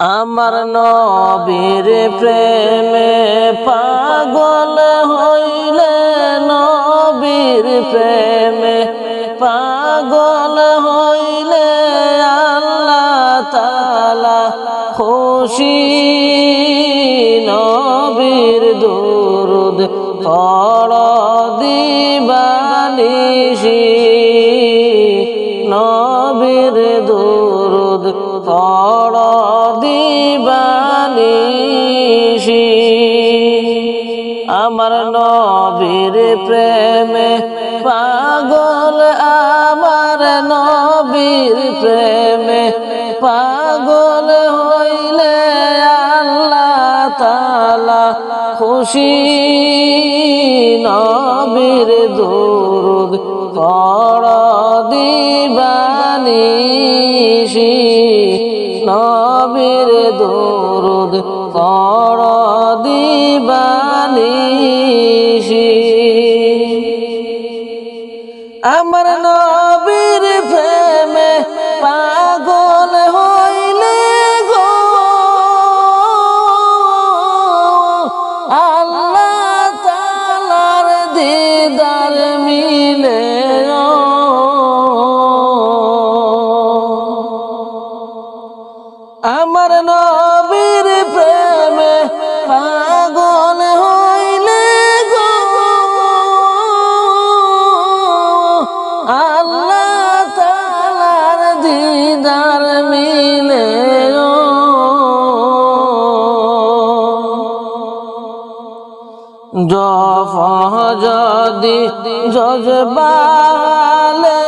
আমার নবীর প্রেমে পাগল হইলে নবীর প্রেমে পাগল হইলে আল্লাহ তালা খুশি, নবীর দুরুদ পড় দিবানিশি। আমার নবীর প্রেমে পাগল, আমার নবীর প্রেমে পাগল হইলে আল্লাহ তালা খুশি। নবীর দুরুদ পড় দিবানিশি নবীর দুরুদ কর দিবানিশি আমার নবীর প্রেমে পাগল মিলে জফ যদি জজবালে,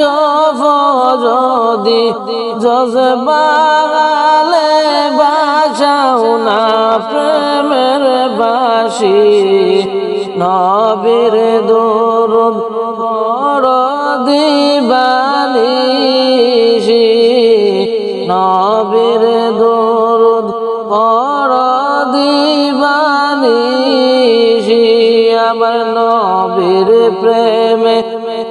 জফ যদি জজবালে, বাঁচাও না প্রেমের বাসি নবীর দরুদ বড় দিবানিশি দিবানিশি আমার নবীর প্রেমে।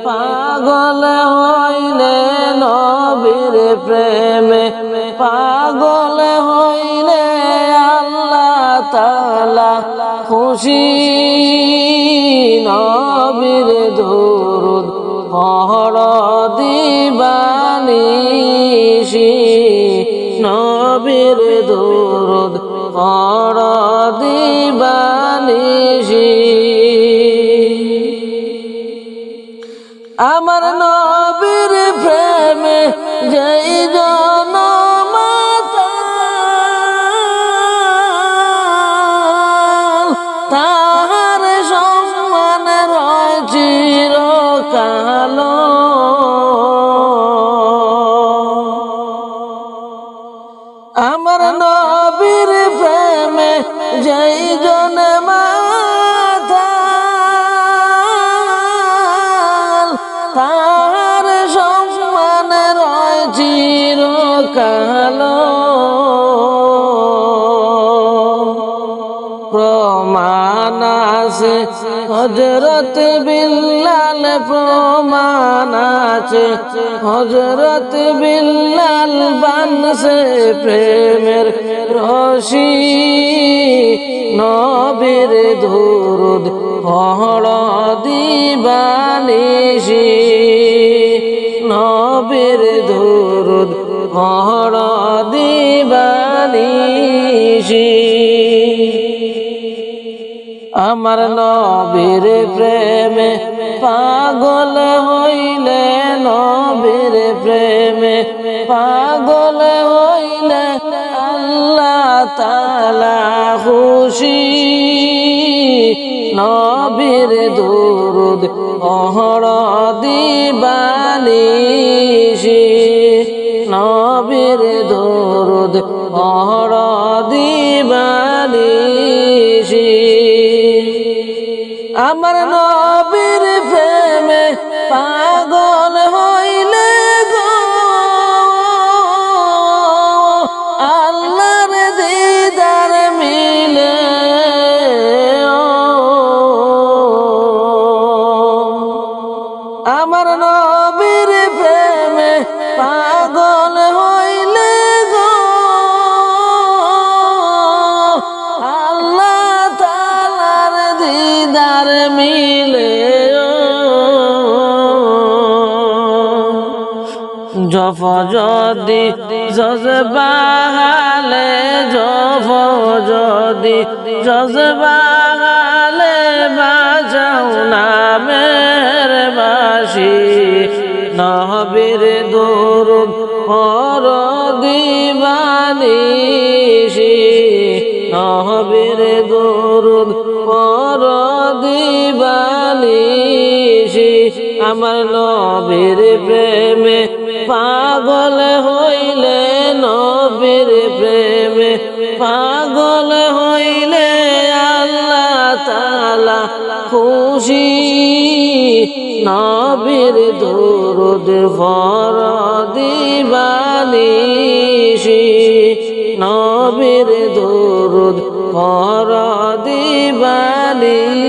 পাগল হইলে নবীর প্রেমে। পাগল হইলে আল্লাহ তালা খুশি। নবীর দরুদ পহর দিবানিশি নবীর দরুদ আমার নবীর প্রেমে যেই তাহার সম্মান রয় চিরকাল আমার নবীর প্রেমে যেই জন চিরকাল প্রমাণ আছে হজরত বিল্লাল প্রমাণ হজরত বিল্লাল বানসে প্রেমের রশি, নবীর দুরুদ, পহড় দিবানিশি। নবীর দুরুদ পহড় দিবানিশি আমার নবীর প্রেমে পাগল হইলে, নবীর প্রেমে পাগল হইলে আল্লাহ তালা খুশি। নবীর দুরুদ অহর দিবানিশি দিবানিশি আমার নবীর প্রেমে পাগল জফ যদি জজবাহালে জফ যদি জজবাহালে বাজাও নামের বাসি নহবীর দরুদ পর দিবানিসি নহবীর দরুদ পর দিবানিসি আমার নবীর প্রেমে পাগল হইলে নবীর প্রেমে, পাগল হইলে আল্লাহ তালা খুশি। নবীর দরুদ ফর দিবানিসি নবীর দরুদ ফর দিবানিসি